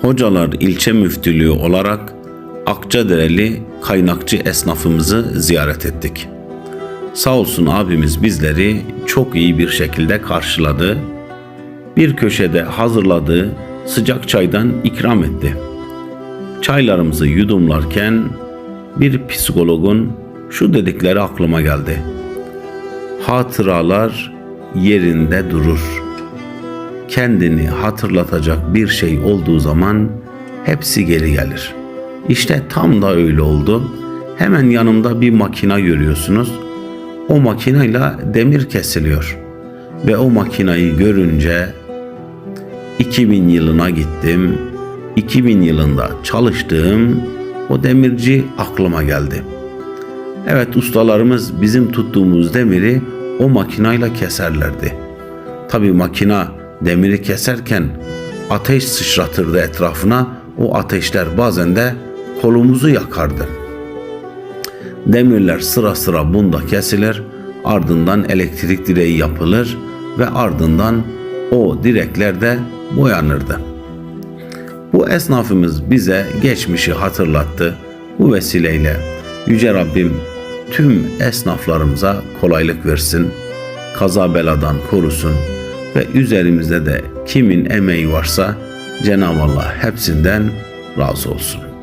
Hocalar ilçe müftülüğü olarak Akçadereli kaynakçı esnafımızı ziyaret ettik. Sağ olsun abimiz bizleri çok iyi bir şekilde karşıladı. Bir köşede hazırladığı sıcak çaydan ikram etti. Çaylarımızı yudumlarken bir psikologun şu dedikleri aklıma geldi. Hatıralar yerinde durur. Kendini hatırlatacak bir şey olduğu zaman hepsi geri gelir. İşte tam da öyle oldu. Hemen yanımda bir makina görüyorsunuz. O makinayla demir kesiliyor. Ve o makinayı görünce 2000 yılına gittim. 2000 yılında çalıştığım o demirci aklıma geldi. Evet ustalarımız bizim tuttuğumuz demiri o makinayla keserlerdi. Tabi makina demiri keserken ateş sıçratırdı etrafına. O ateşler bazen de kolumuzu yakardı. Demirler sıra sıra bunda kesilir, ardından elektrik direği yapılır ve ardından o direkler de boyanırdı. Bu esnafımız bize geçmişi hatırlattı. Bu vesileyle Yüce Rabbim tüm esnaflarımıza kolaylık versin, kaza beladan korusun ve üzerimizde de kimin emeği varsa Cenab-ı Allah hepsinden razı olsun.